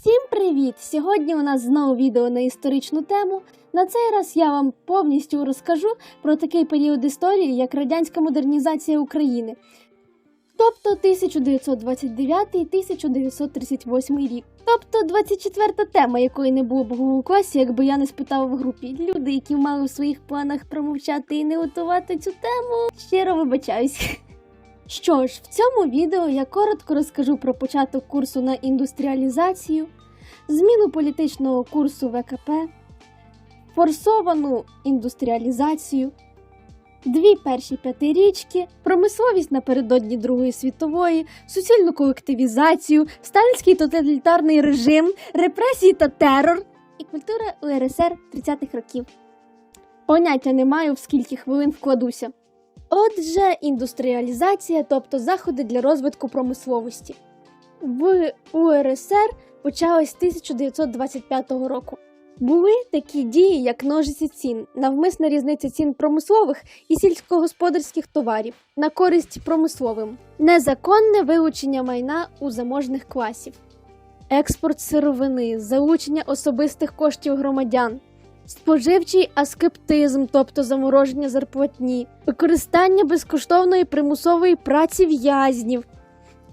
Всім привіт! Сьогодні у нас знову відео на історичну тему. На цей раз я вам повністю розкажу про такий період історії, як радянська модернізація України, тобто 1929-1938 рік. Тобто 24 тема, якої не було б у класі, якби я не спитав в групі. Люди, які мали в своїх планах промовчати і не готувати цю тему, щиро вибачаюсь. Що ж, в цьому відео я коротко розкажу про початок курсу на індустріалізацію, зміну політичного курсу ВКП, форсовану індустріалізацію, дві перші п'ятирічки, промисловість напередодні Другої світової, суцільну колективізацію, сталінський тоталітарний режим, репресії та терор і культура УРСР 30-х років. Поняття не маю, в скільки хвилин вкладуся. Отже, індустріалізація, тобто заходи для розвитку промисловості. В УРСР почалась 1925 року. Були такі дії, як ножиці цін, навмисна різниця цін промислових і сільськогосподарських товарів на користь промисловим, незаконне вилучення майна у заможних класів, експорт сировини, залучення особистих коштів громадян, споживчий аскептизм, тобто замороження зарплатні, використання безкоштовної примусової праці в'язнів,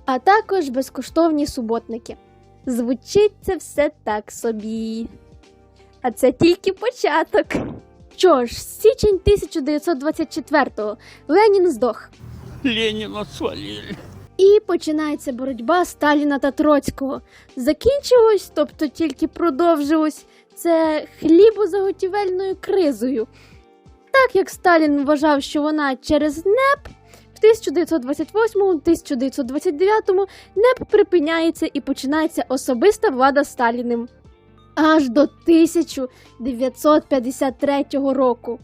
а також безкоштовні суботники. Звучить це все так собі. А це тільки початок. Що ж, січень 1924-го Ленін здох. Ленина свалили. І починається боротьба Сталіна та Троцького. Закінчилось, тобто тільки продовжилось, це хлібозаготівельною кризою. Так як Сталін вважав, що вона через НЕП в 1928-1929 НЕП припиняється і починається особиста влада Сталіним аж до 1953 року.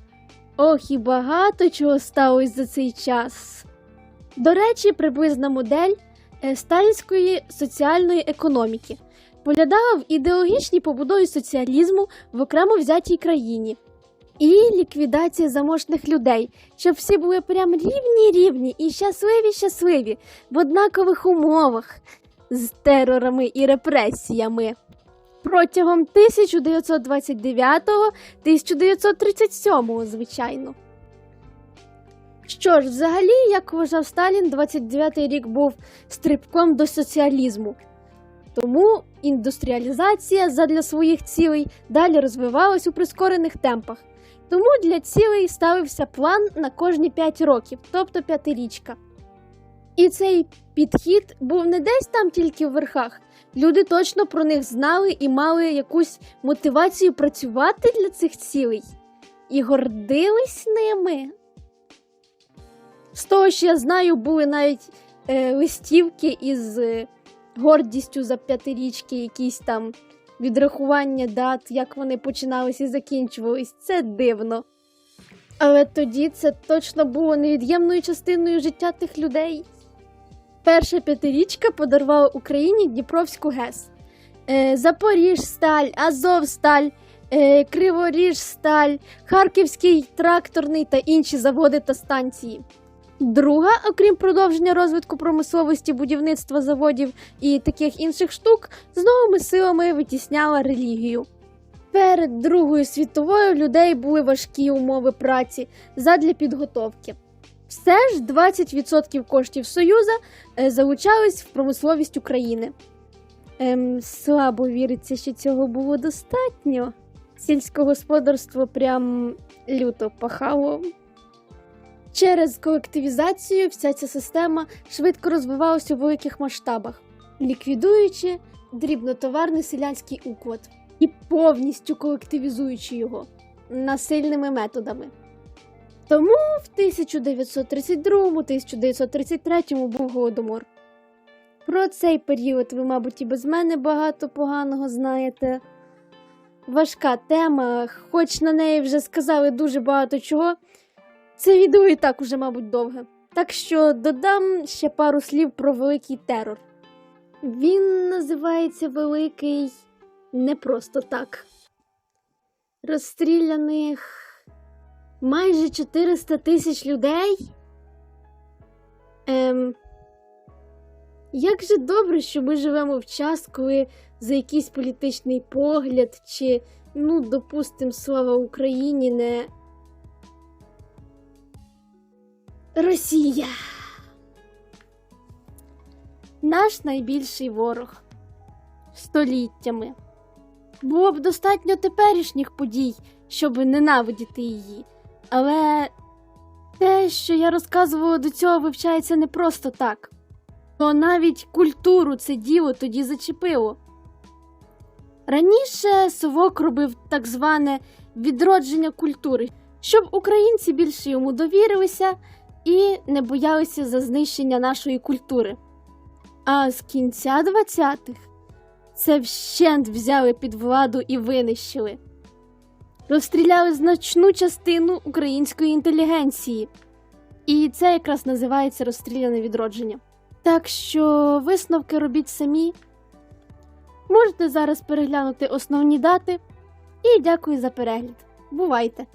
Ох, і багато чого сталося за цей час. До речі, приблизна модель е, сталінської соціальної економіки полягала в ідеологічній побудові соціалізму в окремо взятій країні і ліквідація заможних людей, щоб всі були прям рівні рівні і щасливі щасливі в однакових умовах з терорами і репресіями. Протягом 1929-1937, звичайно. Що ж, взагалі, як вважав Сталін, 29-й рік був стрибком до соціалізму. Тому індустріалізація задля своїх цілей далі розвивалась у прискорених темпах. Тому для цілей ставився план на кожні 5 років, тобто п'ятирічка. І цей підхід був не десь там тільки в верхах. Люди точно про них знали і мали якусь мотивацію працювати для цих цілей і гордились ними. З того, що я знаю, були навіть е, листівки із е, гордістю за п'ятирічки, якісь там відрахування дат, як вони починалися і закінчувались. Це дивно. Але тоді це точно було невід'ємною частиною життя тих людей. Перша п'ятирічка подарувала Україні Дніпровську ГЕС, е, Запоріжсталь, Азовсталь, е, Криворіжсталь, Харківський тракторний та інші заводи та станції. Друга, окрім продовження розвитку промисловості, будівництва заводів і таких інших штук, з новими силами витісняла релігію. Перед Другою світовою людей були важкі умови праці задля підготовки. Все ж 20% коштів Союза е, залучались в промисловість України. Ем, слабо віриться, що цього було достатньо. Сільське господарство прям люто пахало. Через колективізацію вся ця система швидко розвивалася у великих масштабах, ліквідуючи дрібнотоварний селянський уклад і повністю колективізуючи його насильними методами. Тому в 1932-1933 був голодомор. Про цей період ви, мабуть, і без мене багато поганого знаєте. Важка тема, хоч на неї вже сказали дуже багато чого. Це відео і так уже, мабуть, довге. Так що додам ще пару слів про великий терор. Він називається Великий не просто так. Розстріляних майже 400 тисяч людей. Ем, Як же добре, що ми живемо в час, коли за якийсь політичний погляд чи, ну, допустим, слава Україні не. Росія. Наш найбільший ворог століттями. Було б достатньо теперішніх подій, щоб ненавидіти її. Але те, що я розказувала до цього, вивчається не просто так. То навіть культуру це діло тоді зачепило. Раніше Совок робив так зване відродження культури, щоб українці більше йому довірилися і не боялися за знищення нашої культури. А з кінця 20-х це вщент взяли під владу і винищили. Розстріляли значну частину української інтелігенції. І це якраз називається розстріляне відродження. Так що висновки робіть самі. Можете зараз переглянути основні дати. І дякую за перегляд. Бувайте!